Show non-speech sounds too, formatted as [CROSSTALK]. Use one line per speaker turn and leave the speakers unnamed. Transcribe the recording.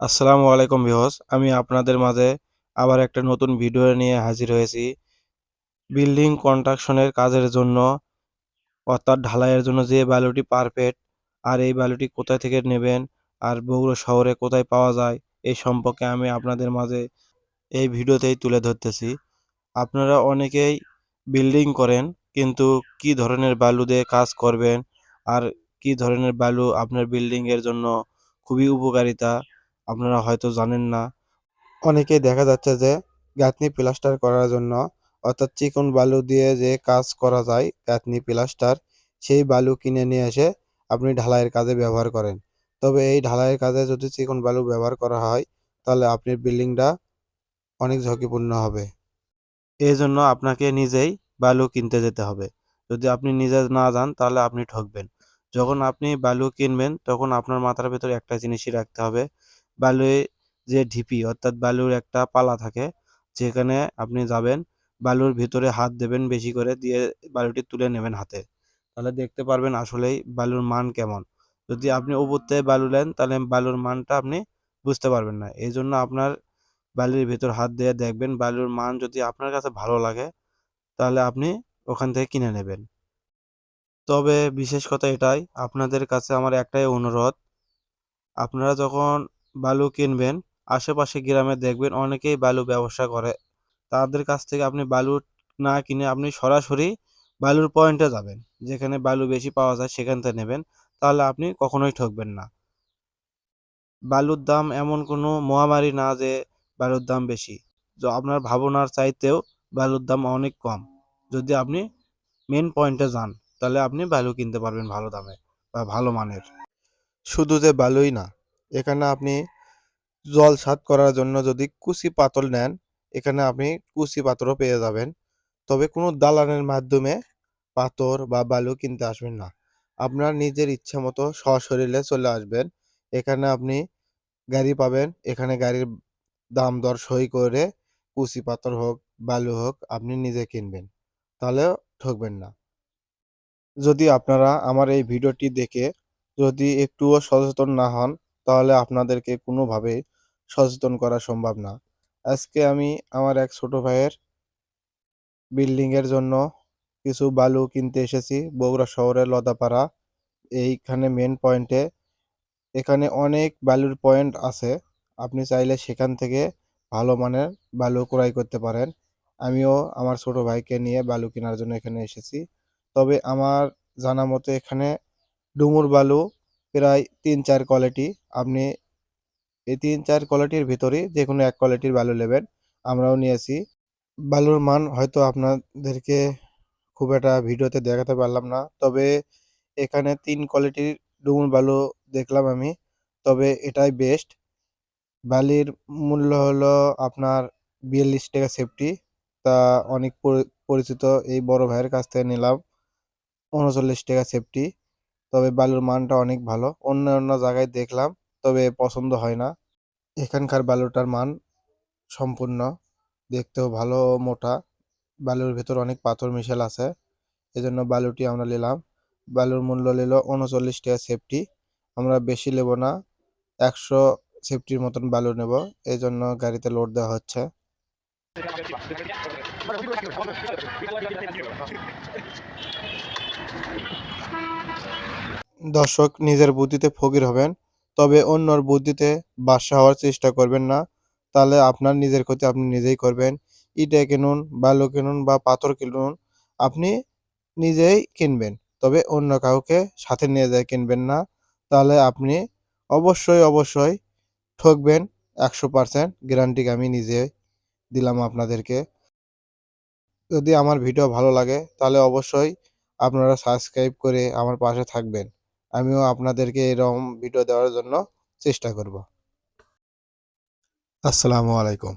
আসসালামু আলাইকুম ভিউয়ার্স, আমি আপনাদের মাঝে আবার একটা নতুন ভিডিও নিয়ে হাজির হয়েছি। বিল্ডিং কনস্ট্রাকশনের কাজের জন্য, অর্থাৎ ঢালাইয়ের জন্য যে বালুটি পারফেক্ট, আর এই বালুটি কোথা থেকে নেবেন, আর বগুড়া শহরে কোথায় পাওয়া যায়, এই সম্পর্কে আমি আপনাদের মাঝে এই ভিডিওতেই তুলে ধরতেছি। আপনারা অনেকেই বিল্ডিং করেন, কিন্তু কি ধরনের বালু দিয়ে কাজ করবেন, আর কি ধরনের বালু আপনার বিল্ডিংয়ের জন্য খুবই উপকারিতা আপনারা হয়তো জানেন না। অনেকেই দেখা যাচ্ছে যে গাঁথনি প্লাস্টার করার জন্য অর্থাৎ চিকন বালু দিয়ে যে কাজ করা যায় গাঁথনি প্লাস্টার, সেই বালু কিনে নিয়ে এসে আপনি ঢালাইয়ের কাজে ব্যবহার করেন। তবে এই ঢালাইয়ের কাজে যদি চিকন বালু ব্যবহার করা হয়, তাহলে আপনার বিল্ডিংটা অনেক ঝুঁকিপূর্ণ হবে। এই জন্য আপনাকে নিজেই বালু কিনতে যেতে হবে। যদি আপনি নিজে না যান, তাহলে আপনি ঠকবেন। যখন আপনি বালু কিনবেন, তখন আপনার মাথার ভেতরে একটা জিনিসই রাখতে হবে বালুয়ে যে ঢিপি, অর্থাৎ বালুর একটা পালা থাকে, যেখানে আপনি যাবেন, বালুর ভিতরে হাত দেবেন বেশি করে, দিয়ে বালুটি তুলে নেবেন হাতে। তাহলে দেখতে পারবেন আসলেই বালুর মান কেমন। যদি আপনি উপর থেকে বালু নেন, তাহলে বালুর মানটা আপনি বুঝতে পারবেন না। এই জন্য আপনার বালির ভিতর হাত দিয়ে দেখবেন, বালুর মান যদি আপনার কাছে ভালো লাগে, তাহলে আপনি ওখান থেকে কিনে নেবেন। তবে বিশেষ কথা এটাই, আপনাদের কাছে আমার একটাই অনুরোধ, আপনারা যখন বালু কিনবেন, আশেপাশে গ্রামে দেখবেন অনেকেই বালু ব্যবসা করে। তাদের কাছ থেকে আপনি বালু না কিনে আপনি সরাসরি বালুর পয়েন্টে যাবেন। যেখানে বালু বেশি পাওয়া যায় সেখান থেকে নেবেন, তাহলে আপনি কখনোই ঠকবেন না। বালুর দাম এমন কোনো মহামারী না যে বালুর দাম বেশি। তো আপনার ভাবনার চাইতেও বালুর দাম অনেক কম। যদি আপনি মেন পয়েন্টে যান, তাহলে আপনি বালু কিনতে পারবেন ভালো দামে বা ভালো মানের। শুধু যে বালুই না এখানে আপনি জল সাত করার জন্য যদি কুচি পাতল নেন, এখানে আপনি কুচি পাথরও পেয়ে যাবেন। তবে কোনো দালানের মাধ্যমে পাথর বা বালু কিনতে আসবেন না। আপনার নিজের ইচ্ছা মতো সশরীরে চলে আসবেন। এখানে আপনি গাড়ি পাবেন। এখানে গাড়ির দাম দর সই করে কুচি পাথর হোক, বালু হোক আপনি নিজে কিনবেন। তাহলে ঠকবেন না। যদি আপনারা আমার এই ভিডিওটি দেখে যদি একটুও সচেতন না হন তাহলে আপনাদেরকে কোনোভাবে সচেতন করা সম্ভব না। আজকে আমি আমার এক ছোট ভাইয়ের বিল্ডিংয়ের জন্য কিছু বালু কিনতে এসেছি বগুড়া শহরের লতাপাড়া। এইখানে মেন পয়েন্টে এখানে অনেক বালুর পয়েন্ট আছে। আপনি চাইলে সেখান থেকে ভালো মানের বালু ক্রয় করতে পারেন। আমিও আমার ছোট ভাইকে নিয়ে বালু কেনার জন্য এখানে এসেছি। তবে আমার জানা মতো এখানে ডুমুর বালু প্রায় তিন চার কোয়ালিটি আপনি এই তিন চার কোয়ালিটির ভিতরে যে কোনো এক কোয়ালিটির বালু নেবেন, আমরাও নিয়েছি বালুর মান হয়তো আপনাদেরকে খুব একটা ভিডিওতে দেখাতে পারলাম না, তবে এখানে তিন কোয়ালিটির ডুমুর বালু দেখলাম আমি, তবে এটাই বেস্ট বালির মূল্য হলো আপনার বিয়াল্লিশ টাকা সেফটি তা অনেক পরিচিত এই বড় ভাইয়ের কাছ থেকে নিলাম, উনচল্লিশ টাকা সেফটি তবে বালুর মানটা অনেক ভালো। অন্য অন্য জায়গায় দেখলাম, তবে পছন্দ হয় না। এখানকার বালুটার মান সম্পূর্ণ দেখতেও ভালো মোটা। বালুর ভেতর অনেক পাথর মিশেল আছে, এজন্য বালুটি আমরা নিলাম। বালুর মূল্য নিল উনচল্লিশ টাকা সেফটি। আমরা বেশি নেব না, একশো সেফটির মতন বালু নেব এই জন্য গাড়িতে লোড দেওয়া হচ্ছে। [LAUGHS] দর্শক, নিজের বুদ্ধিতে ফকির হবেন, তবে অন্যর বুদ্ধিতে বাদশা হওয়ার চেষ্টা করবেন না। তাহলে আপনার নিজের ক্ষতি আপনি নিজেই করবেন। ইটে কিনুন, বালু কিনুন বা পাথর কিনুন, আপনি নিজেই কিনবেন। তবে অন্য কাউকে সাথে নিয়ে যায় কিনবেন না। তাহলে আপনি অবশ্যই অবশ্যই ঠকবেন। একশো পার্সেন্ট গ্যারান্টি আমি নিজে দিলাম আপনাদেরকে। যদি আমার ভিডিও ভালো লাগে, তাহলে অবশ্যই আপনারা সাবস্ক্রাইব করে আমার পাশে থাকবেন। আমিও আপনাদেরকে এরকম ভিডিও দেওয়ার জন্য চেষ্টা করব। আসসালামু আলাইকুম।